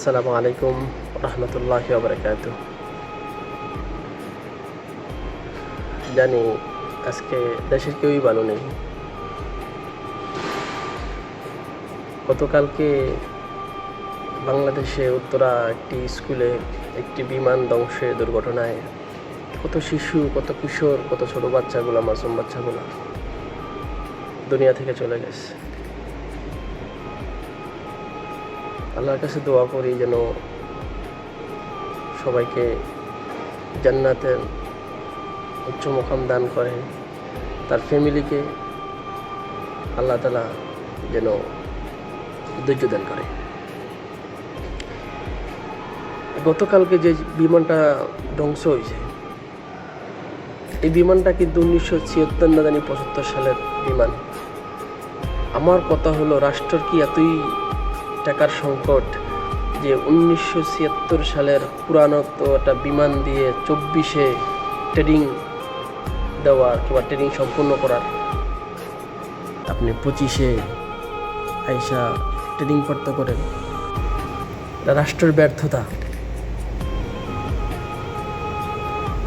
আসসালামু আলাইকুম জানি আজকে দেশের কেউই ভালো নেই। গতকালকে বাংলাদেশে উত্তরা একটি স্কুলে একটি বিমান ধ্বংসের দুর্ঘটনায় কত শিশু, কত কিশোর, কত ছোট বাচ্চাগুলো, মাসুম বাচ্চাগুলো দুনিয়া থেকে চলে গেছে। আল্লাহর কাছে দোয়া করি যেন সবাইকে জান্নাতের উচ্চ মোকাম দান করে, তার ফ্যামিলিকে আল্লাহ তালা যেন ধৈর্য দান করে। গতকালকে যে বিমানটা ধ্বংস হয়েছে, এই বিমানটা কিন্তু উনিশশো ছিয়াত্তর না জানি পঁচাত্তর সালের বিমান। আমার কথা হলো রাষ্ট্রের কি এতই টাকার সংকট যে উনিশশো ছিয়াত্তর সালের পুরানো তো একটা বিমান দিয়ে চব্বিশে ট্রেনিং দেওয়ার কিংবা ট্রেনিং সম্পূর্ণ করার। আপনি পঁচিশে আইসা ট্রেনিং করতে করেন। রাষ্ট্রের ব্যর্থতা।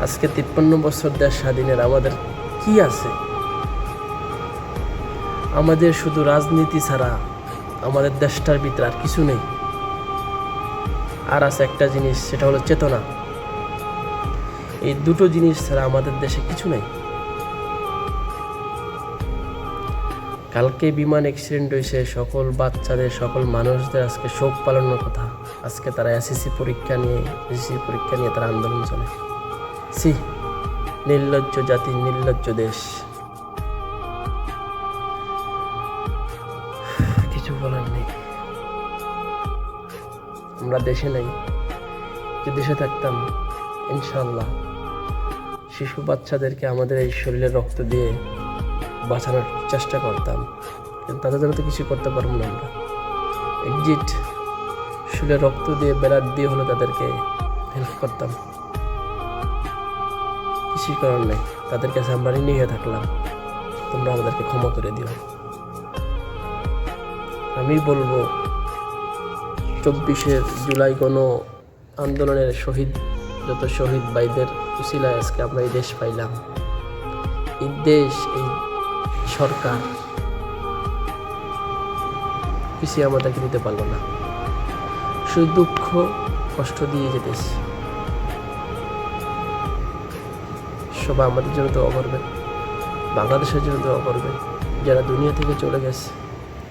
আজকে তিপ্পান্ন বছর দেশ স্বাধীনের, আমাদের কি আছে? আমাদের শুধু রাজনীতি ছাড়া আমাদের দেশটার ভিতরে আর কিছু নেই। আর আছে একটা জিনিস, সেটা হলো চেতনা। এই দুটো জিনিস ছাড়া আমাদের দেশে কিছু নেই। কালকে বিমান অ্যাক্সিডেন্ট হয়েছে, সকল বাচ্চাদের, সকল মানুষদের আজকে শোক পালনের কথা। আজকে তারা এসএসসি পরীক্ষা নিয়ে এসএসসি পরীক্ষা নিয়ে তারা আন্দোলন চলে সি নির্লজ্জ জাতি, নির্লজ্জ দেশ। কিছু বলার নেই। আমরা দেশে নেই যে দেশে থাকতাম ইনশাল্লাহ শিশু বাচ্চাদেরকে আমাদের এই শরীরের রক্ত দিয়ে বাঁচানোর চেষ্টা করতাম। কিন্তু তাদের জন্য তো কিছু করতে পারব না আমরা। এক্সিট শরীরে রক্ত দিয়ে বেলার দিয়ে হলে তাদেরকে হেল্প করতাম। কিছুই করার নেই। তাদের কাছে আমরা হয়ে থাকলাম। তোমরা আমাদেরকে ক্ষমা করে দিও। আমি বলব, চব্বিশের জুলাই গণ আন্দোলনের শহীদ, যত শহীদ ভাইদের উসিলায় আজকে আমরা এই দেশ পাইলাম। এই দেশ, এই সরকার কিছু আমাদেরকে দিতে পারল না। শুধু দুঃখ, কষ্ট দিয়ে যেতেছে সবাই আমাদের জন্য দোয়া করবেন বাংলাদেশের জন্য দোয়া করবেন যারা দুনিয়া থেকে চলে গেছে।